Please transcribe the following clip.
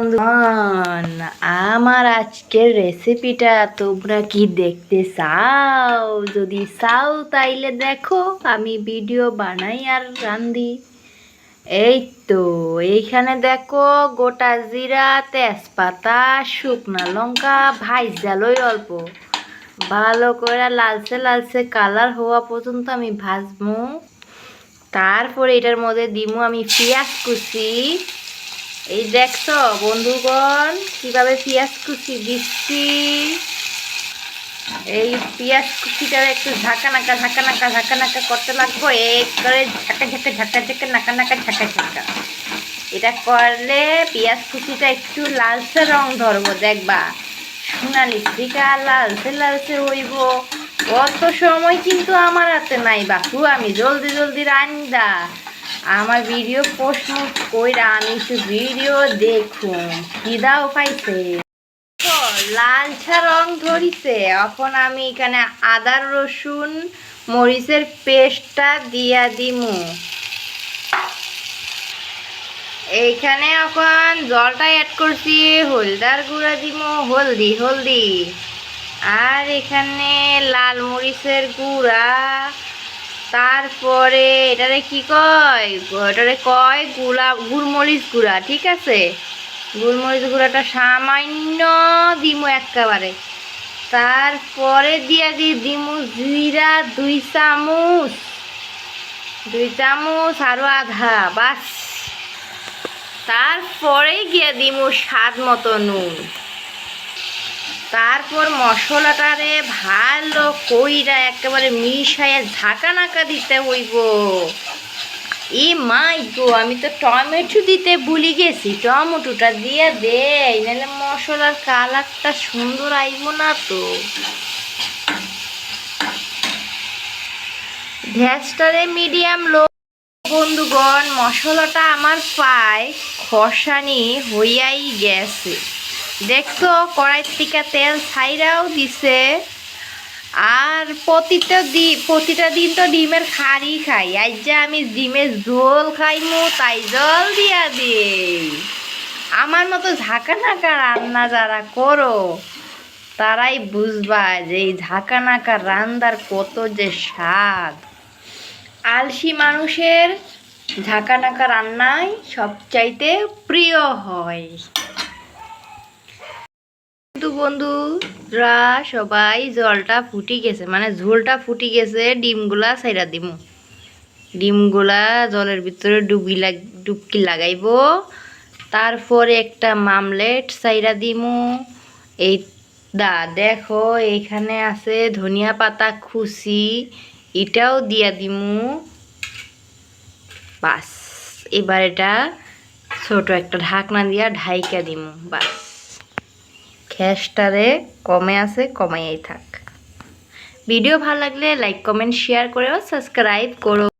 বন্ধুগণ, আমার আজকের রেসিপিটা তোমরা কি দেখতে চাও? যদি চাও তাইলে দেখো আমি ভিডিও বানাই আর রান্ধি। এই তো এইখানে দেখো গোটা জিরা তেজপাতা শুকনা লঙ্কা ভাইজালই অল্প। ভালো করে লালচে লালচে কালার হওয়া পর্যন্ত আমি ভাজবো। তারপরে এটার মধ্যে দিমু আমি পেঁয়াজ কুচি। এই দেখছ বন্ধুগণ, কীভাবে পেঁয়াজ কুচি দিচ্ছি? এই পেঁয়াজ কুচিটা একটু ঝাঁকা নাকা ঝাঁকা নাকা ঝাঁকা নাকা করতে লাগবো এক করে ঝাঁকা ঝাঁকা ঝাঁকা ঝাঁকা, নাকা নাকা, ঝাঁকা ঝাঁকা। এটা করলে পেঁয়াজ কুচিটা একটু লালচে রং ধরবো, দেখবা। সোনালি দিকা লালচে লালচে হইব। অত সময় কিন্তু আমার হাতে নাই, বাপু, আমি জলদি জলদি রান্দা আমার ভিডিও পোস্ট কইরা আমি একটু ভিডিও দেখুন। খিদাও পাইছে লালচা রং ধরিছে। এখন আমি এখানে আদা, রসুন, মরিচের পেস্টটা দিয়া দিমু। এইখানে এখন জলটা অ্যাড করছি, হলদার গুঁড়া দিমু, হলদি হলদি। আর এখানে লাল মরিচের গুঁড়া তারপরে এটারে কি কয়? এটারে কয়? গুলা, গুড়মরিচ গুঁড়া, ঠিক আছে? গুড়মরিচ গুঁড়াটা সামান্য দিমু একেবারে তারপরে দিয়া দি দিমু জিরা দুই চামচ। দুই চামচ আরও আধা, বাস। তারপরে গিয়া দিমু স্বাদ মতো নুন। তারপর মশলাটারে ভালো কইরা একেবারে মিশাইয়া ঝাঁকা নাকা দিতে হইব। এ মাই গো, আমি তো টমেটো দিতে ভুলি গেছি। টমেটোটা দিয়ে দেই, নাহলে মশলার কালারটা সুন্দর আইব না তো। ভ্যাসটারে মিডিয়াম লো। বন্ধুগণ, মশলাটা আমার পায় খসানি হইয়াই গেছে। দেখছ কড়াই থেকে তেল ছাইরাও দিছে। আর প্রতিটা দি, প্রতিটা দিন তো ডিমের খাড়ি খাই। আজ যে আমি ডিমের ঝোল খাইমু, তাই জল দিয়া দিই। আমার মতো ঝাঁকা নাকা রান্না যারা করো, তারাই বুঝবা যে এই ঝাঁকা নাকা রান্নার কত যে স্বাদ। আলসি মানুষের ঝাঁকা নাকা রান্নাই সবচাইতে প্রিয় হয়। বন্ধুরা সবাই জলটা ফুটি গেছে মানে ঝোলটা ফুটি গেছে, ডিমগুলা সাইরা দিমু। ডিমগুলা জলের ভিতরে ডুবি লাগ, ডুবকি লাগাইব। তারপরে একটা মামলেট সাইরা দিমু। এই, দা, দেখো, এখানে আছে ধনিয়া পাতা খুশি এটাও দিয়া দিমু। বাস, এবার এটা ছোট একটা ঢাকনা দিয়া ঢাইকা দিমু, বাস। গ্যাসটারে কমে আছে কমাইয়াই থাক। ভিডিও ভালো লাগলে লাইক কমেন্ট শেয়ার করেও সাবস্ক্রাইব করো।